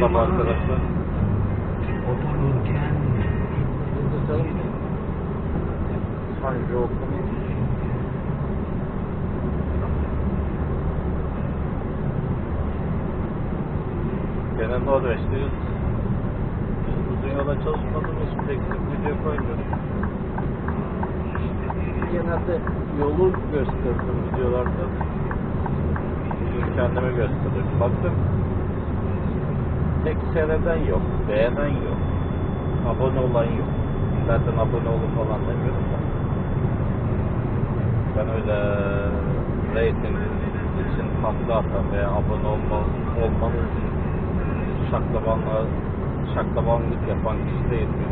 araba arkadaşlar. Otururken Hangi okul? Gene Norveç'teyiz. Biz uzun yola çalışmadığımız için pek sık video koymuyoruz. Genelde yolu gösterdim videolarda. Kendime gösterdim. Baktım tek seyreden yok, beğenen yok, abone olan yok. Zaten abone olun falan demiyorum da. Ben öyle rating için takla atan veya abone olma, olmanız için şaklabanla, şaklabanlık yapan kişi değilim.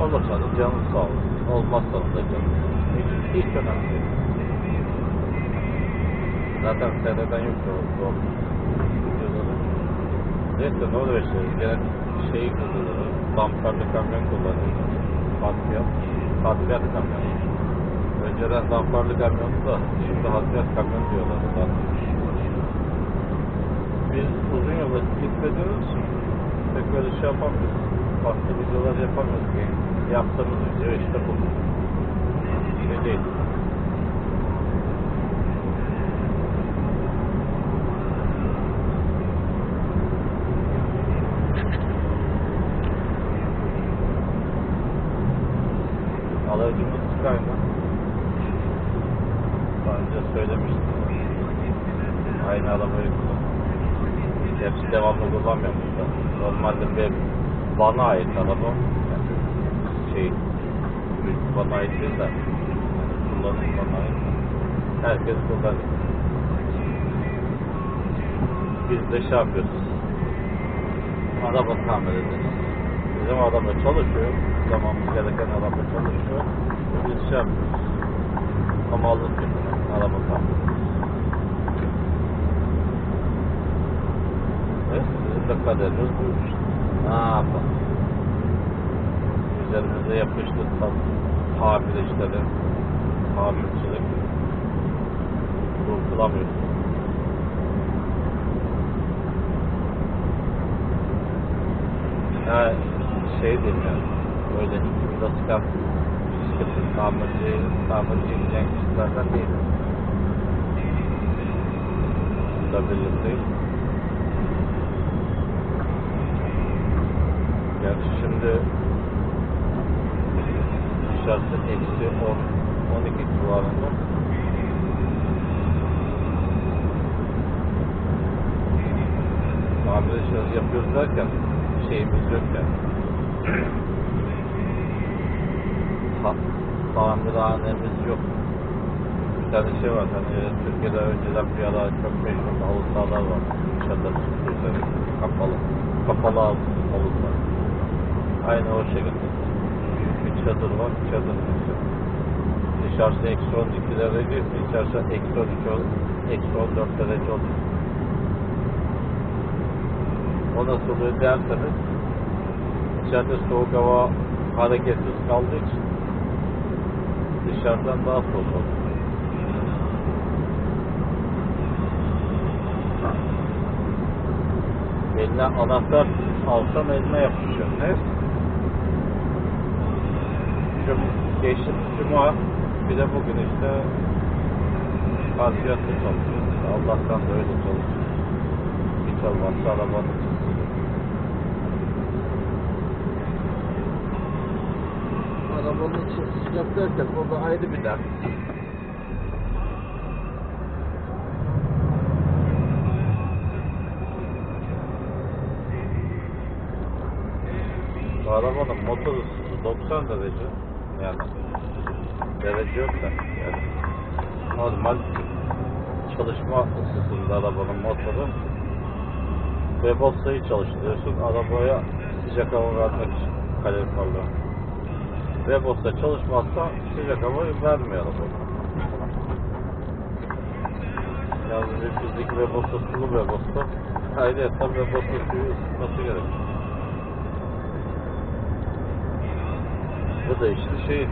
Olursanız canınız sağ olsun. Olmazsanız da canınız sağ olsun. Hiç, hiç önemli değil. Zaten seyreden yok da o. Neyse Norveç'te gene şeyi kullanıyor. Damperli kamyon kullanıyor. Hasbiyat. Hasbiyat kamyon. Önceden damperli kamyondu da şimdi hasbiyat kamyon diyorlar. Ulan. Biz uzun yola gitmediğimiz için pek böyle şey yapamıyoruz. Farklı videolar yapamıyoruz ki. Yaptığımız video işte bu. Şey değil. Skyline. Daha önce söylemiştim. Aynı arabayı. Gerçi devamlı kullanmıyorum burada. Normalde bir bana ait araba. Şey, bana ait değil de kullanım bana ait. Herkes kullanıyor. Biz de şey yapıyoruz. Araba tamir ederiz. Bizim araba çalışıyor. Zamanımız gereken araba çalışıyor. Biz şey yapıyoruz. Hamallık yapıyoruz. Araba Evet, bizim de kaderimiz buymuş. Ne yapalım? Üzerimize yapıştı tam tamir işleri, tamircilik. Kurtulamıyoruz. Ya şey diyeyim ya, öyle sıkan sıkıntı tamirci, tamirci giden kişilerden değilim. Bununla birlikteyiz. Gerçi şimdi dışarısı eksi 10, 12 civarında. Tamir yapıyoruz derken şeyimiz yok yani. Ta tamirhanemiz yok. Bir tane şey var hani Türkiye'de önceden bir ara çok meşhur halı sahalar var. Çadır üzeri kapalı. Kapalı halı halılar. Aynı o şekilde. Bir çadır var. Çadır. Dışarısı eksi 12 derece, içerisi eksi 12, ol- eksi 14 derece oluyor. O nasıl oluyor derseniz içeride soğuk hava hareketsiz kaldığı için dışarıdan daha oluyor. Eline anahtar alsam elime yapışıyor. Ne? Cum geçtiğimiz cuma bir de bugün işte harfiyatta çalışıyoruz. Allah'tan da öyle çalışıyoruz. Hiç olmazsa arabanın Arabanın içi sıcak derken o da ayrı bir dert. Arabanın motor ısısı 90 derece. Yani derece yok da yani normal çalışma ısısında arabanın motoru ve bossayı çalıştırıyorsun arabaya sıcak hava vermek için kaloriferle. Ve bossa çalışmazsa sıcak hava vermiyor araba. Yani bizdeki ve bossa sulu ve bossa ayrıca ve bossa suyu ısıtması gerekiyor. Bu da işte şey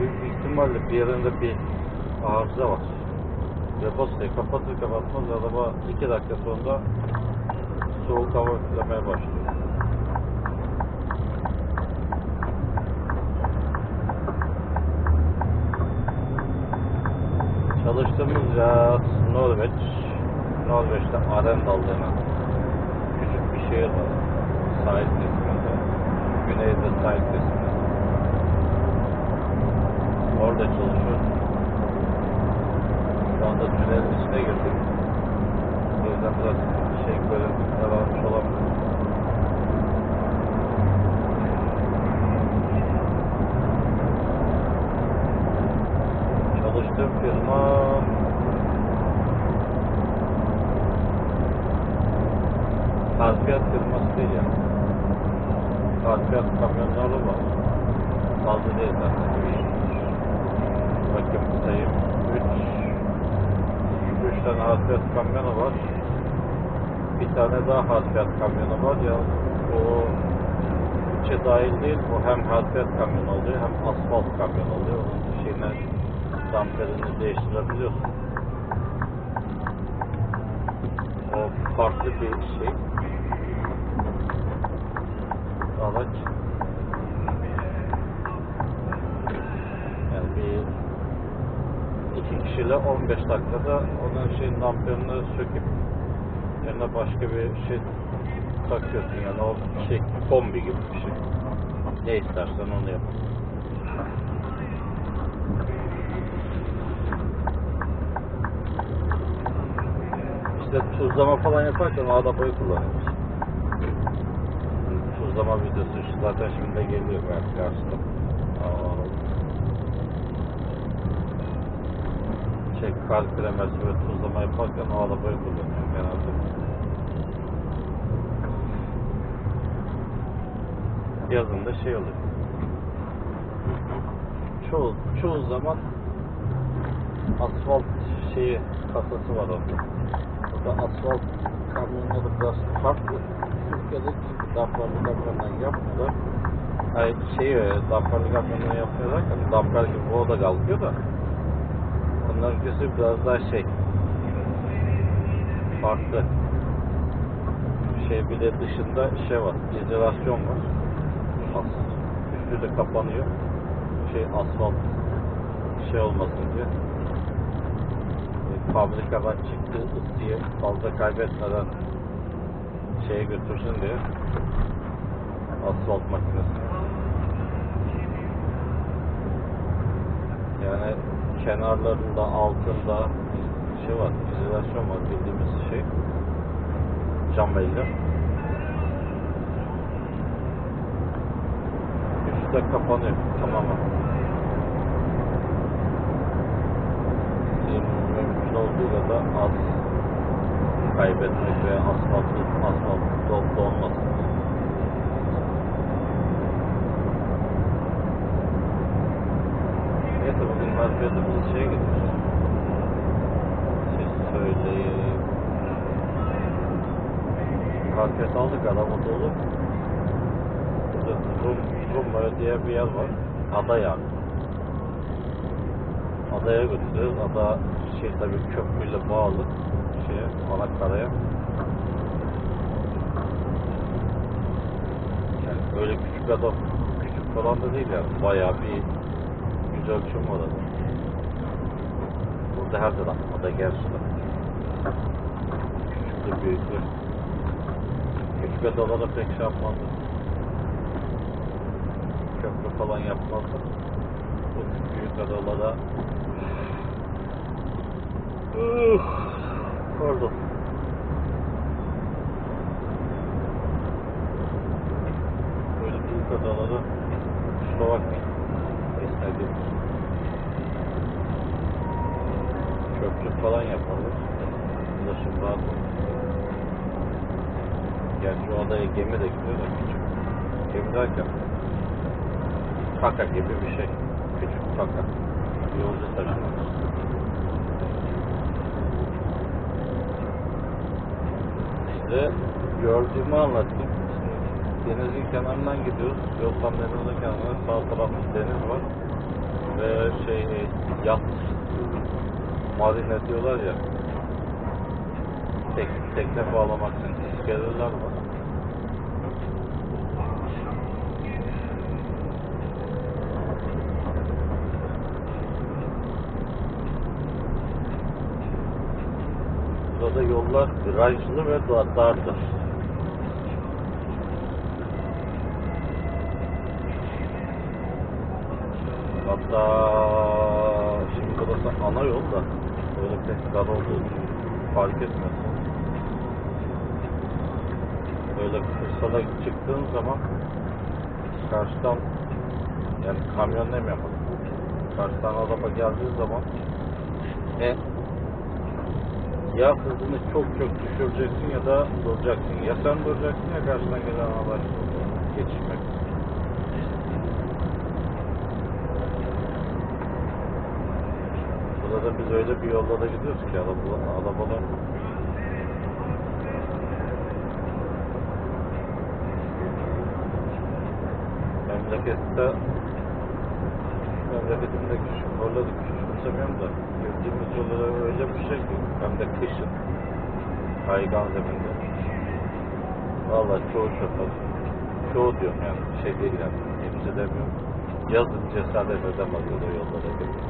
büyük ihtimalle bir yerinde bir arıza var. Depositayı kapatır kapatmaz araba iki dakika sonra soğuk hava üflemeye başlıyor. Çalıştığımız yer Norveç. Norveç'te Arendal denen küçük bir şehir var. Sahil kesiminde. Güneyde sahil kesiminde. Orada çalışıyoruz. Anda tünelin içine girdik. O yüzden biraz şey görüntüler almış olabilir. Çalıştığım firma Harfiyat firması değil yani. Harfiyat kamyonları var. Fazla değil zaten. Bakın sayayım. 3 3 tane harfiyat kamyonu var. Bir tane daha harfiyat kamyonu var ya o üçe dahil değil o hem harfiyat kamyonu oluyor hem asfalt kamyonu oluyor. Onun şeyine damperini değiştirebiliyorsun. O farklı bir şey. Araç. Yani bir iki kişiyle 15 dakikada onun şeyin damperini söküp yerine başka bir şey takıyorsun yani o şey kombi gibi bir şey. Ne istersen onu yap. İşte tuzlama falan yaparken o arabayı kullanıyoruz. Tuzlama videosu işte zaten şimdi de geliyor belki karşıda. Aa, şey kar kremesi ve tuzlama yaparken o arabayı kullanıyorum genelde. Yazın da şey oluyor. Çoğu, çoğu zaman asfalt şeyi kasası var orada. Burada asfalt kamyonları biraz farklı. Türkiye'deki damperli kamyondan yapmıyorlar. Hayır şeyi damperli kamyondan yapıyorlar. Hani damper gibi o da kalkıyor da. Onlarınkisi biraz daha şey farklı. Şey bir de dışında şey var. izolasyon var. As, üstü de kapanıyor. Şey asfalt şey olmasın diye. E, Fabrikadan çıktığı ısıyı fazla kaybetmeden şeye götürsün diye asfalt makinesi. Yani kenarlarında altında şey var, izolasyon var bildiğimiz şey. Cam elde. Üstü de kapanıyor tamamen. Mümkün olduğu kadar az kaybetmek ve asfaltı asfalt don, donmasın. Neyse bugün marketimizi şeye gidiyoruz. Şey söyleyeyim. Market aldık araba dolu. Burada Rum, Rumba diye bir yer var. Ada yani. Adaya götürüyoruz. Ada şey tabii köprüyle bağlı şeye, Anakara'ya. Yani böyle küçük ada, küçük falan da değil yani. Bayağı bir yüz ölçüm var ada. Burada her taraf ada gerçekten. Küçüklü büyüklü. Küçük adalara pek şey yapmazdı. Köprü falan yapmazdı. Bu büyük adalara pardon. Böyle büyük adalara kusura bakmayın. Köprü falan yaparlar. Ulaşım olur. Gerçi o adaya gemi de gidiyor da küçük. Gemi derken taka gibi bir şey. Küçük taka. Yolcu taşımak. size gördüğümü anlatayım. Denizin kenarından gidiyoruz. Yol tam denizin kenarında sağ tarafta deniz var. Ve şey yat marine diyorlar ya tek, tekne bağlamak için iskeleler var. Burada yollar virajlı ve da- dardır. Hatta şimdi burası ana yol da pek dar olduğu fark etmez. Böyle kırsala çıktığın zaman karşıdan yani kamyon demiyorum. Karşıdan araba geldiği zaman ne ya hızını çok çok düşüreceksin ya da duracaksın. Ya sen duracaksın ya karşıdan gelen araç geçişmek. Burada biz öyle bir yolda da gidiyoruz ki arabalar, arabalar memlekette memleketimdeki şoförleri küçümsemiyorum da girdiğimiz yollara öyle bir şey ki hem de kışın kaygan zeminde. Valla çoğu şoför çoğu diyorum yani şey değil yani hepsi demiyorum yazın cesaret edemez o yollara. girmek.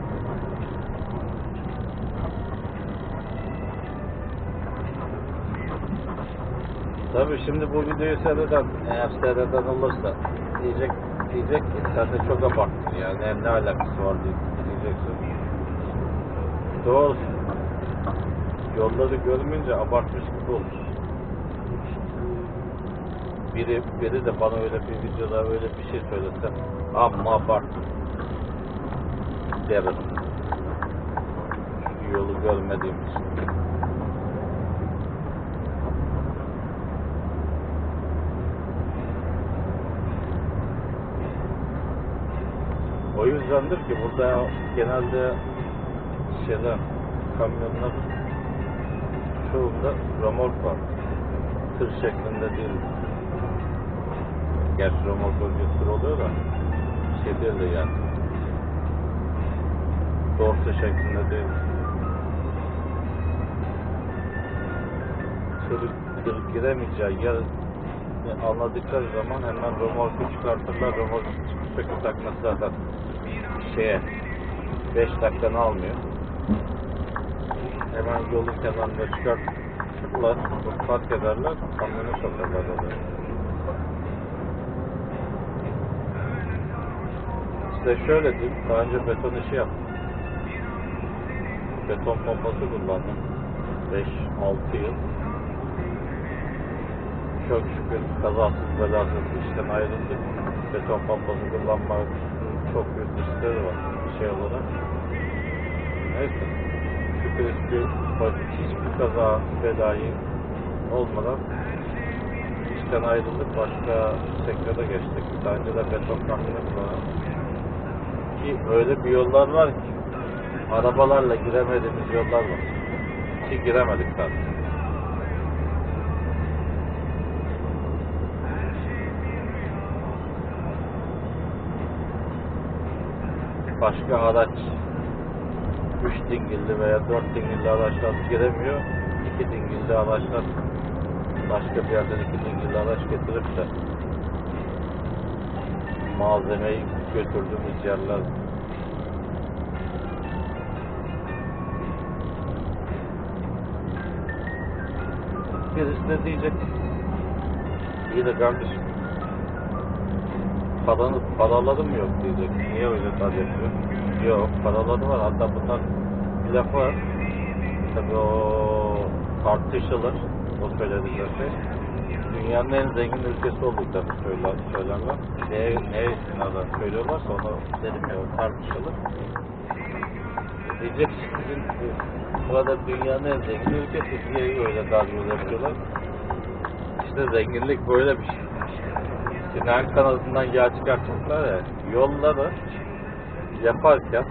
Tabii şimdi bu videoyu seyreden, eğer seyreden olursa diyecek, diyecek ki sen de çok abarttın yani ne alakası var diye- diyeceksin. Doğru. Yolları görmeyince abartmış gibi olur. Biri, biri de bana öyle bir videoda öyle bir şey söylese amma abart derim. Çünkü yolu görmediğim için. O yüzdendir ki burada genelde şeyler, kamyonlar çoğunda remork var. Tır şeklinde değil. Gerçi remork önce tır oluyor da şey değil de yani. Dorse şeklinde değil. Tır, tır giremeyeceği yer anladıkları zaman hemen remorku çıkartırlar. Remorku söküp takması zaten şeye 5 dakikanı almıyor. Hemen yolun kenarında çıkartırlar, park ederler, kamyona sokarlar oraya. İşte şöyle diyeyim, daha önce beton işi yaptım. Beton pompası kullandım. 5-6 yıl. Çok şükür kazasız belasız işten ayrıldık. Beton pompası kullanmak çok büyük riskleri var şey olarak. Neyse. Şükür hiçbir, hiçbir kaza belayı olmadan işten ayrıldık. Başka sektöre geçtik. Daha önce de beton kamyonu kullanan. Ki öyle bir yollar var ki arabalarla giremediğimiz yollar var. Ki giremedik zaten. Başka araç 3 dingilli veya 4 dingilli araçlar giremiyor. 2 dingilli araçlar başka bir yerden 2 dingilli araç getirip de malzemeyi götürdüğümüz yerler Birisi de diyecek iyi de kardeşim paranı, paraları mı yok diyecek. Niye öyle zannediyor? Yok paraları var. Hatta bunlar bir laf var. Tabii o tartışılır. O söylediği şey. Dünyanın en zengin ülkesi olduklarını söyler, söylerler. Neye, neye istinaden söylüyorlarsa onu dedim ya tartışılır. Diyecek sizin burada dünyanın en zengin ülkesi diye öyle yol yapıyorlar. İşte zenginlik böyle bir şey. Sinan kanadından yağ çıkartacaklar ya, yolları yaparken